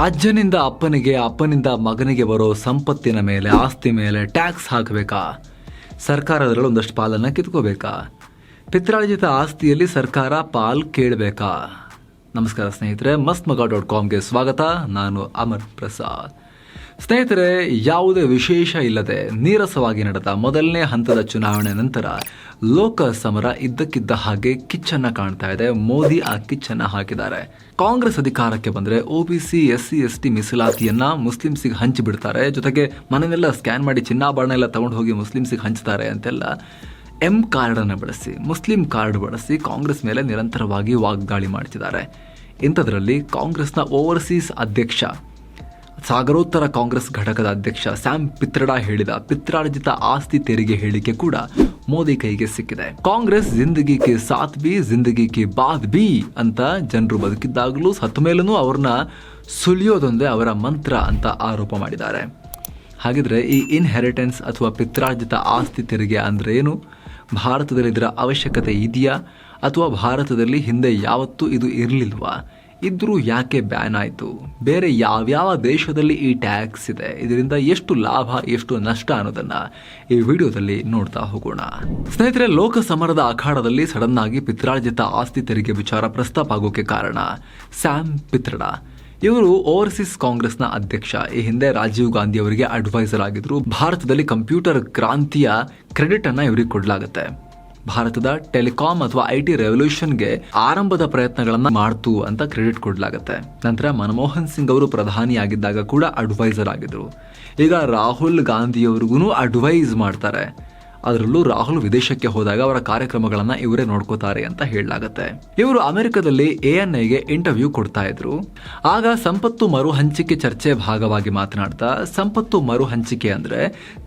ಅಜ್ಜನಿಂದ ಅಪ್ಪನಿಗೆ, ಅಪ್ಪನಿಂದ ಮಗನಿಗೆ ಬರೋ ಸಂಪತ್ತಿನ ಮೇಲೆ, ಆಸ್ತಿ ಮೇಲೆ ಟ್ಯಾಕ್ಸ್ ಹಾಕಬೇಕಾ? ಸರ್ಕಾರ ಅದರಲ್ಲಿ ಒಂದಷ್ಟು ಪಾಲನ್ನು ಕಿತ್ಕೋಬೇಕಾ? ಪಿತ್ರಾರ್ಜಿತ ಆಸ್ತಿಯಲ್ಲಿ ಸರ್ಕಾರ ಪಾಲ್ ಕೇಳಬೇಕಾ? ನಮಸ್ಕಾರ ಸ್ನೇಹಿತರೆ ಮಸ್ತ್ ಮಗ ಡಾಟ್ ಕಾಮ್ಗೆ ಸ್ವಾಗತ. ನಾನು ಅಮರ್ ಪ್ರಸಾದ್. ಸ್ನೇಹಿತರೆ, ಯಾವುದೇ ವಿಶೇಷ ಇಲ್ಲದೆ ನೀರಸವಾಗಿ ನಡೆದ ಮೊದಲನೇ ಹಂತದ ಚುನಾವಣೆ ನಂತರ ಲೋಕ ಸಮರ ಇದ್ದಕ್ಕಿದ್ದ ಹಾಗೆ ಕಿಚ್ಚನ್ನ ಕಾಣ್ತಾ ಇದೆ. ಮೋದಿ ಆ ಕಿಚ್ಚನ್ನ ಹಾಕಿದ್ದಾರೆ. ಕಾಂಗ್ರೆಸ್ ಅಧಿಕಾರಕ್ಕೆ ಬಂದ್ರೆ C, S C, S T ಮೀಸಲಾತಿಯನ್ನ ಮುಸ್ಲಿಮ್ಸಿಗೆ ಹಂಚಿ ಬಿಡ್ತಾರೆ. ಜೊತೆಗೆ ಮನೆಯೆಲ್ಲ ಸ್ಕ್ಯಾನ್ ಮಾಡಿ ಚಿನ್ನಾಭರಣ ಎಲ್ಲ ತಗೊಂಡು ಹೋಗಿ ಮುಸ್ಲಿಮ್ಸಿಗೆ ಹಂಚ್ತಾರೆ ಅಂತೆಲ್ಲ ಎಂ ಕಾರ್ಡ್ ಅನ್ನು ಬಳಸಿ, ಮುಸ್ಲಿಂ ಕಾರ್ಡ್ ಬಳಸಿ ಕಾಂಗ್ರೆಸ್ ಮೇಲೆ ನಿರಂತರವಾಗಿ ವಾಗ್ದಾಳಿ ಮಾಡ್ತಿದ್ದಾರೆ. ಇಂಥದ್ರಲ್ಲಿ ಕಾಂಗ್ರೆಸ್ನ ಓವರ್ಸೀಸ್ ಅಧ್ಯಕ್ಷ ಸಾಗರೋತ್ತರ ಕಾಂಗ್ರೆಸ್ ಘಟಕದ ಅಧ್ಯಕ್ಷ ಸ್ಯಾಮ್ ಪಿತ್ರಡಾ ಹೇಳಿದ ಪಿತ್ರಾರ್ಜಿತ ಆಸ್ತಿ ತೆರಿಗೆ ಹೇಳಿಕೆ ಕೂಡ ಮೋದಿ ಕೈಗೆ ಸಿಕ್ಕಿದೆ. ಕಾಂಗ್ರೆಸ್ ಜಿಂದಗಿ ಕೆ ಸಾತ್ ಬಿ ಜಿಂದಗಿ ಕೆ ಬಾದ್ ಬಿ ಅಂತ ಜನರು ಬದುಕಿದ್ದಾಗಲೂ ಸತ್ತ ಮೇಲೂ ಅವ್ರನ್ನ ಸುಲಿಯೋದೊಂದೇ ಅವರ ಮಂತ್ರ ಅಂತ ಆರೋಪ ಮಾಡಿದ್ದಾರೆ. ಹಾಗಿದ್ರೆ ಈ ಇನ್ಹೆರಿಟೆನ್ಸ್ ಅಥವಾ ಪಿತ್ರಾರ್ಜಿತ ಆಸ್ತಿ ತೆರಿಗೆ ಅಂದ್ರೆ ಏನು? ಭಾರತದಲ್ಲಿ ಇದರ ಅವಶ್ಯಕತೆ ಇದೆಯಾ? ಅಥವಾ ಭಾರತದಲ್ಲಿ ಹಿಂದೆ ಯಾವತ್ತೂ ಇದು ಇರಲಿಲ್ವಾ? ಇದ್ರೂ ಯಾಕೆ ಬ್ಯಾನ್ ಆಯಿತು? ಬೇರೆ ಯಾವ್ಯಾವ ದೇಶದಲ್ಲಿ ಈ ಟ್ಯಾಕ್ಸ್ ಇದೆ? ಇದರಿಂದ ಎಷ್ಟು ಲಾಭ, ಎಷ್ಟು ನಷ್ಟ ಅನ್ನೋದನ್ನ ಈ ವಿಡಿಯೋದಲ್ಲಿ ನೋಡ್ತಾ ಹೋಗೋಣ. ಸ್ನೇಹಿತರೆ ಲೋಕ ಸಮರದ ಅಖಾಡದಲ್ಲಿ ಸಡನ್ ಆಗಿ ಪಿತ್ರಾರ್ಜಿತ ಆಸ್ತಿ ತೆರಿಗೆ ವಿಚಾರ ಪ್ರಸ್ತಾಪ ಆಗೋಕೆ ಕಾರಣ ಸ್ಯಾಮ್ ಪಿತ್ರಡ. ಇವರು ಓವರ್ಸೀಸ್ ಕಾಂಗ್ರೆಸ್ನ ಅಧ್ಯಕ್ಷ. ಈ ಹಿಂದೆ ರಾಜೀವ್ ಗಾಂಧಿ ಅವರಿಗೆ ಅಡ್ವೈಸರ್ ಆಗಿದ್ರು. ಭಾರತದಲ್ಲಿ ಕಂಪ್ಯೂಟರ್ ಕ್ರಾಂತಿಯ ಕ್ರೆಡಿಟ್ ಅನ್ನ ಇವರಿಗೆ ಕೊಡಲಾಗುತ್ತೆ. ಭಾರತದ ಟೆಲಿಕಾಂ ಅಥವಾ ಐ ಟಿ ರೆವಲ್ಯೂಷನ್ಗೆ ಆರಂಭದ ಪ್ರಯತ್ನಗಳನ್ನ ಮಾಡ್ತು ಅಂತ ಕ್ರೆಡಿಟ್ ಕೊಡಲಾಗುತ್ತೆ. ನಂತರ ಮನಮೋಹನ್ ಸಿಂಗ್ ಅವರು ಪ್ರಧಾನಿಯಾಗಿದ್ದಾಗ ಕೂಡ ಅಡ್ವೈಸರ್ ಆಗಿದ್ರು. ಈಗ ರಾಹುಲ್ ಗಾಂಧಿಯವ್ರಿಗೂ ಅಡ್ವೈಸ್ ಮಾಡ್ತಾರೆ. ಅದರಲ್ಲೂ ರಾಹುಲ್ ವಿದೇಶಕ್ಕೆ ಹೋದಾಗ ಅವರ ಕಾರ್ಯಕ್ರಮಗಳನ್ನ ಇವರೇ ನೋಡ್ಕೋತಾರೆ ಅಂತ ಹೇಳಲಾಗುತ್ತೆ. ಇವರು ಅಮೆರಿಕದಲ್ಲಿ ಎ ಎನ್ ಐಗೆ ಇಂಟರ್ವ್ಯೂ ಕೊಡ್ತಾ ಇದ್ರು. ಆಗ ಸಂಪತ್ತು ಮರು ಹಂಚಿಕೆ ಚರ್ಚೆ ಭಾಗವಾಗಿ ಮಾತನಾಡ್ತಾ, ಸಂಪತ್ತು ಮರು ಹಂಚಿಕೆ ಅಂದ್ರೆ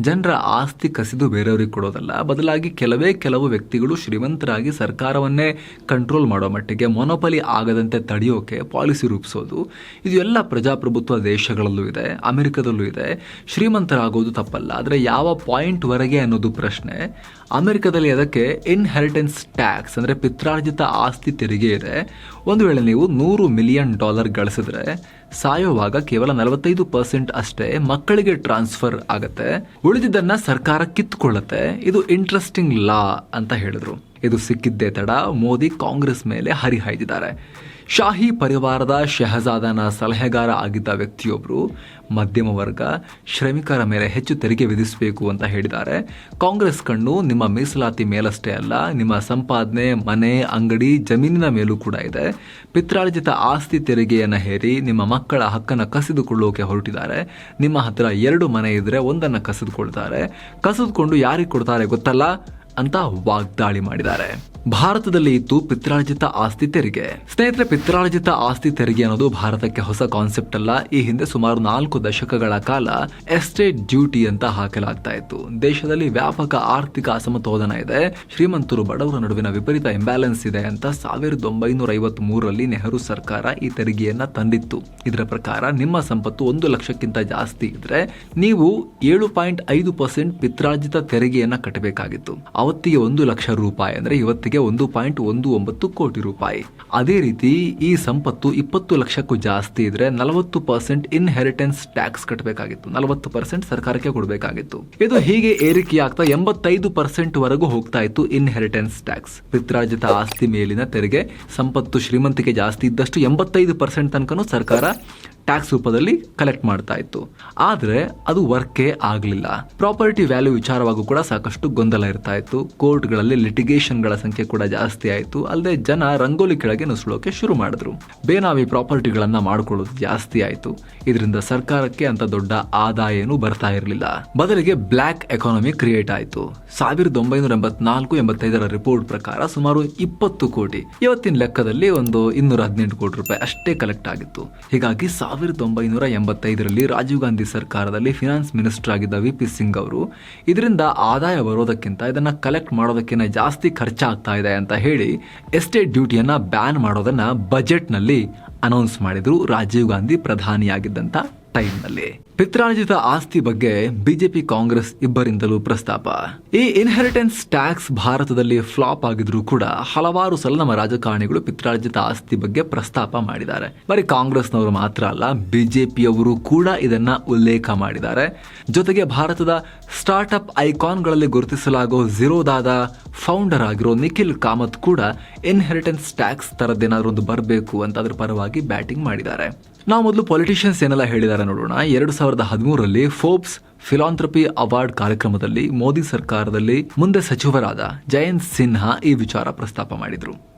ಜನರ ಆಸ್ತಿ ಕಸಿದು ಬೇರೆಯವರಿಗೆ ಕೊಡೋದಲ್ಲ, ಬದಲಾಗಿ ಕೆಲವೇ ಕೆಲವು ವ್ಯಕ್ತಿಗಳು ಶ್ರೀಮಂತರಾಗಿ ಸರ್ಕಾರವನ್ನೇ ಕಂಟ್ರೋಲ್ ಮಾಡೋ ಮಟ್ಟಿಗೆ ಮೊನೊಪಲಿ ಆಗದಂತೆ ತಡೆಯೋಕೆ ಪಾಲಿಸಿ ರೂಪಿಸೋದು. ಇದು ಎಲ್ಲ ಪ್ರಜಾಪ್ರಭುತ್ವ ದೇಶಗಳಲ್ಲೂ ಇದೆ, ಅಮೆರಿಕದಲ್ಲೂ ಇದೆ. ಶ್ರೀಮಂತರಾಗೋದು ತಪ್ಪಲ್ಲ, ಆದರೆ ಯಾವ ಪಾಯಿಂಟ್ ವರೆಗೆ ಅನ್ನೋದು ಪ್ರಶ್ನೆ. ಅಮೆರಿಕದಲ್ಲಿ ಅದಕ್ಕೆ ಇನ್ಹೆರಿಟೆನ್ಸ್ ಟ್ಯಾಕ್ಸ್ ಅಂದ್ರೆ ಪಿತ್ರಾರ್ಜಿತ ಆಸ್ತಿ ತೆರಿಗೆ ಇದೆ. ಒಂದು ವೇಳೆ ನೀವು ನೂರು ಮಿಲಿಯನ್ ಡಾಲರ್ ಗಳಿಸಿದ್ರೆ ಸಾಯೋವಾಗ ಕೇವಲ ನಲವತ್ತೈದು ಪರ್ಸೆಂಟ್ ಅಷ್ಟೇ ಮಕ್ಕಳಿಗೆ ಟ್ರಾನ್ಸ್ಫರ್ ಆಗುತ್ತೆ. ಉಳಿದಿದ್ದನ್ನ ಸರ್ಕಾರ ಕಿತ್ಕೊಳ್ಳುತ್ತೆ ಇದು ಇಂಟ್ರೆಸ್ಟಿಂಗ್ ಲಾ ಅಂತ ಹೇಳಿದ್ರು. ಇದು ಸಿಕ್ಕಿದ್ದೇ ತಡ, ಮೋದಿ ಕಾಂಗ್ರೆಸ್ ಮೇಲೆ ಹರಿಹಾಯ್ದಿದ್ದಾರೆ. ಶಾಹಿ ಪರಿವಾರದ ಶಹಜಾದನ ಸಲಹೆಗಾರ ಆಗಿದ್ದ ವ್ಯಕ್ತಿಯೊಬ್ಬರು ಮಧ್ಯಮ ವರ್ಗ, ಶ್ರಮಿಕರ ಮೇಲೆ ಹೆಚ್ಚು ತೆರಿಗೆ ವಿಧಿಸಬೇಕು ಅಂತ ಹೇಳಿದ್ದಾರೆ. ಕಾಂಗ್ರೆಸ್ ಕಣ್ಣು ನಿಮ್ಮ ಮೀಸಲಾತಿ ಮೇಲಷ್ಟೇ ಅಲ್ಲ, ನಿಮ್ಮ ಸಂಪಾದನೆ, ಮನೆ, ಅಂಗಡಿ, ಜಮೀನಿನ ಮೇಲೂ ಕೂಡ ಇದೆ. ಪಿತ್ರಾರ್ಜಿತ ಆಸ್ತಿ ತೆರಿಗೆಯನ್ನು ಹೇರಿ ನಿಮ್ಮ ಮಕ್ಕಳ ಹಕ್ಕನ್ನು ಕಸಿದುಕೊಳ್ಳೋಕೆ ಹೊರಟಿದ್ದಾರೆ. ನಿಮ್ಮ ಹತ್ರ ಎರಡು ಮನೆ ಇದ್ರೆ ಒಂದನ್ನು ಕಸಿದುಕೊಳ್ತಾರೆ. ಕಸಿದುಕೊಂಡು ಯಾರಿಗೆ ಕೊಡ್ತಾರೆ ಗೊತ್ತಲ್ಲ ಅಂತ ವಾಗ್ದಾಳಿ ಮಾಡಿದ್ದಾರೆ. ಭಾರತದಲ್ಲಿ ಇತ್ತು ಪಿತ್ರಾರ್ಜಿತ ಆಸ್ತಿ ತೆರಿಗೆ. ಸ್ನೇಹಿತರೆ, ಪಿತ್ರಾರ್ಜಿತ ಆಸ್ತಿ ತೆರಿಗೆ ಅನ್ನೋದು ಭಾರತಕ್ಕೆ ಹೊಸ ಕಾನ್ಸೆಪ್ಟ್ ಅಲ್ಲ. ಈ ಹಿಂದೆ ಸುಮಾರು ನಾಲ್ಕು ದಶಕಗಳ ಕಾಲ ಎಸ್ಟೇಟ್ ಡ್ಯೂಟಿ ಅಂತ ಹಾಕಲಾಗ್ತಾ ಇತ್ತು. ದೇಶದಲ್ಲಿ ವ್ಯಾಪಕ ಆರ್ಥಿಕ ಅಸಮತೋಲನ ಇದೆ. ಶ್ರೀಮಂತರು ಬಡವರ ನಡುವಿನ ವಿಪರೀತ ಇಂಬ್ಯಾಲೆನ್ಸ್ ಇದೆ ಅಂತ ಸಾವಿರದ ಒಂಬೈನೂರ ಐವತ್ತ್ ಮೂರರಲ್ಲಿ ನೆಹರು ಸರ್ಕಾರ ಈ ತೆರಿಗೆಯನ್ನ ತಂದಿತ್ತು. ಇದರ ಪ್ರಕಾರ ನಿಮ್ಮ ಸಂಪತ್ತು ಒಂದು ಲಕ್ಷಕ್ಕಿಂತ ಜಾಸ್ತಿ ಇದ್ರೆ ನೀವು ಏಳು ಪಾಯಿಂಟ್ ಐದು ಪರ್ಸೆಂಟ್ ಪಿತ್ರಾರ್ಜಿತ ತೆರಿಗೆಯನ್ನ ಕಟ್ಟಬೇಕಾಗಿತ್ತು. ಅವತ್ತಿಗೆ ಒಂದು ಲಕ್ಷ ರೂಪಾಯಿ ಅಂದ್ರೆ ಇವತ್ತಿಗೆ ಒಂದು ಪಾಯಿಂಟ್ ಒಂದು ಒಂಬತ್ತು ಕೋಟಿ ರೂಪಾಯಿ. ಅದೇ ರೀತಿ ಈ ಸಂಪತ್ತು ಇಪ್ಪತ್ತು ಲಕ್ಷಕ್ಕೂ ಜಾಸ್ತಿ ಇದ್ರೆ ನಲವತ್ತು ಪರ್ಸೆಂಟ್ ಇನ್ಹೆರಿಟೆನ್ಸ್ ಟ್ಯಾಕ್ಸ್ ಕಟ್ಟಬೇಕಾಗಿತ್ತು ನಲವತ್ತು ಪರ್ಸೆಂಟ್ ಸರ್ಕಾರಕ್ಕೆ ಕೊಡಬೇಕಾಗಿತ್ತು. ಇದು ಹೀಗೆ ಏರಿಕೆಯಾಗ್ತಾ ಎಂಬತ್ತೈದು ಪರ್ಸೆಂಟ್ ವರೆಗೂ ಹೋಗ್ತಾ ಇತ್ತು ಇನ್ಹೆರಿಟೆನ್ಸ್ ಟ್ಯಾಕ್ಸ್ ಪಿತ್ರಾರ್ಜಿತ ಆಸ್ತಿ ಮೇಲಿನ ತೆರಿಗೆ ಸಂಪತ್ತು ಶ್ರೀಮಂತಿಕೆ ಜಾಸ್ತಿ ಇದ್ದಷ್ಟು ಎಂಬತ್ತೈದು ಪರ್ಸೆಂಟ್ ತನಕನೂ ಸರ್ಕಾರ ಟ್ಯಾಕ್ಸ್ ರೂಪದಲ್ಲಿ ಕಲೆಕ್ಟ್ ಮಾಡ್ತಾ ಇತ್ತು. ಆದ್ರೆ ಅದು ವರ್ಕೇ ಆಗಲಿಲ್ಲ. ಪ್ರಾಪರ್ಟಿ ವ್ಯಾಲ್ಯೂ ವಿಚಾರವಾಗೂ ಕೂಡ ಸಾಕಷ್ಟು ಗೊಂದಲ ಇರ್ತಾ ಇತ್ತು. ಕೋರ್ಟ್ಗಳಲ್ಲಿ ಲಿಟಿಗೇಷನ್ಗಳ ಸಂಖ್ಯೆ ಕೂಡ ಜಾಸ್ತಿ ಆಯಿತು. ಅಲ್ಲದೆ ಜನ ರಂಗೋಲಿ ಕೆಳಗೆ ನುಸುಳೋಕೆ ಶುರು ಮಾಡಿದ್ರು. ಬೇನಾಮಿ ಪ್ರಾಪರ್ಟಿಗಳನ್ನು ಮಾಡಿಕೊಳ್ಳೋದು ಜಾಸ್ತಿ ಆಯಿತು. ಇದರಿಂದ ಸರ್ಕಾರಕ್ಕೆ ಅಂತ ದೊಡ್ಡ ಆದಾಯ ಬರ್ತಾ ಇರಲಿಲ್ಲ. ಬದಲಿಗೆ ಬ್ಲ್ಯಾಕ್ ಎಕಾನಮಿ ಕ್ರಿಯೇಟ್ ಆಯಿತು. ಸಾವಿರದ ಒಂಬೈನೂರ ಎಂಬತ್ನಾಲ್ಕು ಎಂಬತ್ತೈದರ ರಿಪೋರ್ಟ್ ಪ್ರಕಾರ ಸುಮಾರು ಇಪ್ಪತ್ತು ಕೋಟಿ. ಇವತ್ತಿನ ಲೆಕ್ಕದಲ್ಲಿ ಒಂದು ಇನ್ನೂರ ಹದಿನೆಂಟು ಕೋಟಿ ರೂಪಾಯಿ ಅಷ್ಟೇ ಕಲೆಕ್ಟ್ ಆಗಿತ್ತು. ಹೀಗಾಗಿ ಸಾವಿರದ ಒಂಬೈನೂರ ಎಂಬತ್ತೈದರಲ್ಲಿ ರಾಜೀವ್ ಗಾಂಧಿ ಸರ್ಕಾರದಲ್ಲಿ ಫಿನಾನ್ಸ್ ಮಿನಿಸ್ಟರ್ ಆಗಿದ್ದ ವಿ ಪಿ ಸಿಂಗ್ ಅವರು, ಇದರಿಂದ ಆದಾಯ ಬರೋದಕ್ಕಿಂತ ಇದನ್ನ ಕಲೆಕ್ಟ್ ಮಾಡೋದಕ್ಕಿಂತ ಜಾಸ್ತಿ ಖರ್ಚಾಗ್ತಾ ಇದೆ ಅಂತ ಹೇಳಿ ಎಸ್ಟೇಟ್ ಡ್ಯೂಟಿಯನ್ನು ಬ್ಯಾನ್ ಮಾಡೋದನ್ನ ಬಜೆಟ್ನಲ್ಲಿ ಅನೌನ್ಸ್ ಮಾಡಿದ್ರು ರಾಜೀವ್ ಗಾಂಧಿ ಪ್ರಧಾನಿಯಾಗಿದ್ದಂತ ಟೈಮ್ನಲ್ಲಿ ಪಿತ್ರಾರ್ಜಿತ ಆಸ್ತಿ ಬಗ್ಗೆ ಬಿಜೆಪಿ ಕಾಂಗ್ರೆಸ್ ಇಬ್ಬರಿಂದಲೂ ಪ್ರಸ್ತಾಪ. ಈ ಇನ್ಹೆರಿಟೆನ್ಸ್ ಟ್ಯಾಕ್ಸ್ ಭಾರತದಲ್ಲಿ ಫ್ಲಾಪ್ ಆಗಿದ್ರು ಕೂಡ ಹಲವಾರು ಸಲ ನಮ್ಮ ರಾಜಕಾರಣಿಗಳು ಪಿತ್ರಾರ್ಜಿತ ಆಸ್ತಿ ಬಗ್ಗೆ ಪ್ರಸ್ತಾಪ ಮಾಡಿದ್ದಾರೆ. ಬರೀ ಕಾಂಗ್ರೆಸ್ನವರು ಮಾತ್ರ ಅಲ್ಲ, ಬಿಜೆಪಿಯವರು ಕೂಡ ಇದನ್ನ ಉಲ್ಲೇಖ ಮಾಡಿದ್ದಾರೆ. ಜೊತೆಗೆ ಭಾರತದ ಸ್ಟಾರ್ಟ್ಅಪ್ ಐಕಾನ್ಗಳಲ್ಲಿ ಗುರುತಿಸಲಾಗೋ ಝೀರೋದಾದ ಫೌಂಡರ್ ಆಗಿರೋ ನಿಖಿಲ್ ಕಾಮತ್ ಕೂಡ ಇನ್ಹೆರಿಟೆನ್ಸ್ ಟ್ಯಾಕ್ಸ್ ತರದ್ದೇನಾದ್ರೂ ಒಂದು ಬರಬೇಕು ಅಂತ ಅದ್ರ ಪರವಾಗಿ ಬ್ಯಾಟಿಂಗ್ ಮಾಡಿದ್ದಾರೆ. ನಾವು ಮೊದಲು ಪೊಲಿಟಿಷಿಯನ್ಸ್ ಏನೆಲ್ಲ ಹೇಳಿದ್ದಾರೆ ನೋಡೋಣ. ಎರಡು ಸಾವಿರದ ಹದಿಮೂರರಲ್ಲಿ ಫೋರ್ಬ್ಸ್ ಫಿಲಾಂಥ್ರಪಿ ಅವಾರ್ಡ್ ಕಾರ್ಯಕ್ರಮದಲ್ಲಿ ಮೋದಿ ಸರ್ಕಾರದಲ್ಲಿ ಮುಂದೆ ಸಚಿವರಾದ ಜಯಂತ್ ಸಿನ್ಹಾ ಈ ವಿಚಾರ ಪ್ರಸ್ತಾಪ ಮಾಡಿದ್ರು.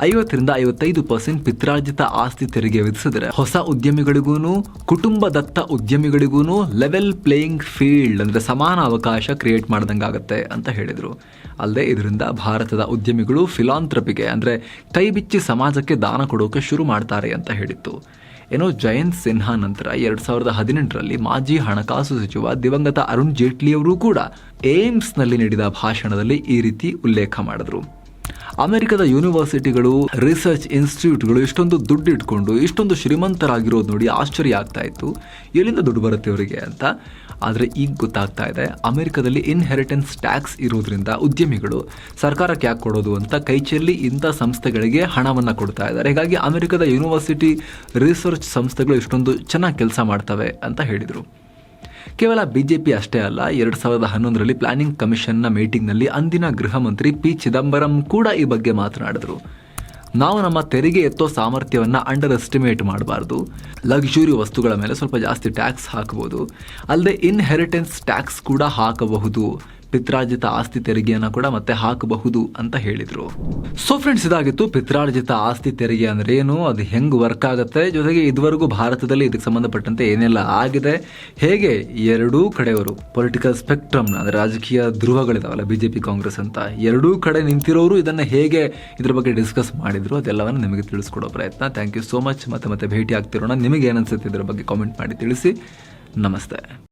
ಐವತ್ತರಿಂದ ಐವತ್ತೈದು ಪರ್ಸೆಂಟ್ ಪಿತ್ರಾರ್ಜಿತ ಆಸ್ತಿ ತೆರಿಗೆ ವಿಧಿಸಿದರೆ ಹೊಸ ಉದ್ಯಮಿಗಳಿಗೂ ಕುಟುಂಬ ದತ್ತ ಉದ್ಯಮಿಗಳಿಗೂ ಲೆವೆಲ್ ಪ್ಲೇಯಿಂಗ್ ಫೀಲ್ಡ್ ಅಂದರೆ ಸಮಾನ ಅವಕಾಶ ಕ್ರಿಯೇಟ್ ಮಾಡ್ದಂಗಾಗತ್ತೆ ಅಂತ ಹೇಳಿದ್ರು. ಅಲ್ಲದೆ ಇದರಿಂದ ಭಾರತದ ಉದ್ಯಮಿಗಳು ಫಿಲಾಂಥ್ರಪಿಗೆ, ಅಂದರೆ ಕೈ ಬಿಚ್ಚಿ ಸಮಾಜಕ್ಕೆ ದಾನ ಕೊಡೋಕೆ ಶುರು ಮಾಡ್ತಾರೆ ಅಂತ ಹೇಳಿತ್ತು. ಏನೋ ಜಯಂತ್ ಸಿನ್ಹಾ ನಂತರ ಎರಡು ಸಾವಿರದ ಹದಿನೆಂಟರಲ್ಲಿ ಮಾಜಿ ಹಣಕಾಸು ಸಚಿವ ದಿವಂಗತ ಅರುಣ್ ಜೇಟ್ಲಿಯವರು ಕೂಡ ಏಮ್ಸ್ನಲ್ಲಿ ನೀಡಿದ ಭಾಷಣದಲ್ಲಿ ಈ ರೀತಿ ಉಲ್ಲೇಖ ಮಾಡಿದ್ರು. ಅಮೆರಿಕದ ಯೂನಿವರ್ಸಿಟಿಗಳು, ರಿಸರ್ಚ್ ಇನ್ಸ್ಟಿಟ್ಯೂಟ್ಗಳು ಇಷ್ಟೊಂದು ದುಡ್ಡು ಇಟ್ಕೊಂಡು ಇಷ್ಟೊಂದು ಶ್ರೀಮಂತರಾಗಿರೋದು ನೋಡಿ ಆಶ್ಚರ್ಯ ಆಗ್ತಾ ಇತ್ತು. ಎಲ್ಲಿಂದ ದುಡ್ಡು ಬರುತ್ತೆ ಅವರಿಗೆ ಅಂತ? ಆದರೆ ಈಗ ಗೊತ್ತಾಗ್ತಾ ಇದೆ, ಅಮೆರಿಕದಲ್ಲಿ ಇನ್ಹೆರಿಟೆನ್ಸ್ ಟ್ಯಾಕ್ಸ್ ಇರೋದ್ರಿಂದ ಉದ್ಯಮಿಗಳು ಸರ್ಕಾರಕ್ಕೆ ಯಾಕೆ ಕೊಡೋದು ಅಂತ ಕೈಚೆಲ್ಲಿ ಇಂಥ ಸಂಸ್ಥೆಗಳಿಗೆ ಹಣವನ್ನು ಕೊಡ್ತಾ ಇದ್ದಾರೆ. ಹೀಗಾಗಿ ಅಮೆರಿಕದ ಯೂನಿವರ್ಸಿಟಿ ರಿಸರ್ಚ್ ಸಂಸ್ಥೆಗಳು ಇಷ್ಟೊಂದು ಚೆನ್ನಾಗಿ ಕೆಲಸ ಮಾಡ್ತವೆ ಅಂತ ಹೇಳಿದರು. ಕೇವಲ ಬಿಜೆಪಿ ಅಷ್ಟೇ ಅಲ್ಲ, ಎರಡ್ ಸಾವಿರದ ಹನ್ನೊಂದರಲ್ಲಿ ಪ್ಲಾನಿಂಗ್ ಕಮಿಷನ್ನ ಮೀಟಿಂಗ್ನಲ್ಲಿ ಅಂದಿನ ಗೃಹ ಮಂತ್ರಿ ಪಿ ಚಿದಂಬರಂ ಕೂಡ ಈ ಬಗ್ಗೆ ಮಾತನಾಡಿದರು. ನಾವು ನಮ್ಮ ತೆರಿಗೆ ಎತ್ತೋ ಸಾಮರ್ಥ್ಯವನ್ನು ಅಂಡರ್ ಎಸ್ಟಿಮೇಟ್ ಮಾಡಬಾರ್ದು. ಲಕ್ಸುರಿ ವಸ್ತುಗಳ ಮೇಲೆ ಸ್ವಲ್ಪ ಜಾಸ್ತಿ ಟ್ಯಾಕ್ಸ್ ಹಾಕಬಹುದು ಅಲ್ಲದೆ ಇನ್ಹೆರಿಟೆನ್ಸ್ ಟ್ಯಾಕ್ಸ್ ಕೂಡ ಹಾಕಬಹುದು. ಪಿತ್ರಾರ್ಜಿತ ಆಸ್ತಿ ತೆರಿಗೆಯನ್ನು ಕೂಡ ಮತ್ತೆ ಹಾಕಬಹುದು ಅಂತ ಹೇಳಿದರು. ಸೊ ಫ್ರೆಂಡ್ಸ್ ಇದಾಗಿತ್ತು ಪಿತ್ರಾರ್ಜಿತ ಆಸ್ತಿ ತೆರಿಗೆ ಅಂದ್ರೆ ಏನು? ಅದು ಹೆಂಗೆ ವರ್ಕ್ ಆಗುತ್ತೆ? ಜೊತೆಗೆ ಇದುವರೆಗೂ ಭಾರತದಲ್ಲಿ ಇದಕ್ಕೆ ಸಂಬಂಧಪಟ್ಟಂತೆ ಏನೆಲ್ಲ ಆಗಿದೆ? ಹೇಗೆ ಎರಡೂ ಕಡೆಯವರು ಪೊಲಿಟಿಕಲ್ ಸ್ಪೆಕ್ಟ್ರಮ್ನ ಅಂದರೆ ರಾಜಕೀಯ ಧ್ರುವಗಳಿದಾವಲ್ಲ ಬಿಜೆಪಿ, ಕಾಂಗ್ರೆಸ್ ಅಂತ, ಎರಡೂ ಕಡೆ ನಿಂತಿರೋರು ಇದನ್ನ ಹೇಗೆ ಇದ್ರ ಬಗ್ಗೆ ಡಿಸ್ಕಸ್ ಮಾಡಿದ್ರು? ಅದೆಲ್ಲವನ್ನು ನಿಮಗೆ ತಿಳಿಸ್ಕೊಡೋ ಪ್ರಯತ್ನ. ಥ್ಯಾಂಕ್ ಯು ಸೋ ಮಚ್ ಮತ್ತೆ ಮತ್ತೆ ಭೇಟಿ ಆಗ್ತಿರೋಣ ನಿಮಗೆ ಏನನ್ಸುತ್ತೆ ಇದ್ರ ಬಗ್ಗೆ ಕಾಮೆಂಟ್ ಮಾಡಿ ತಿಳಿಸಿ. ನಮಸ್ತೆ.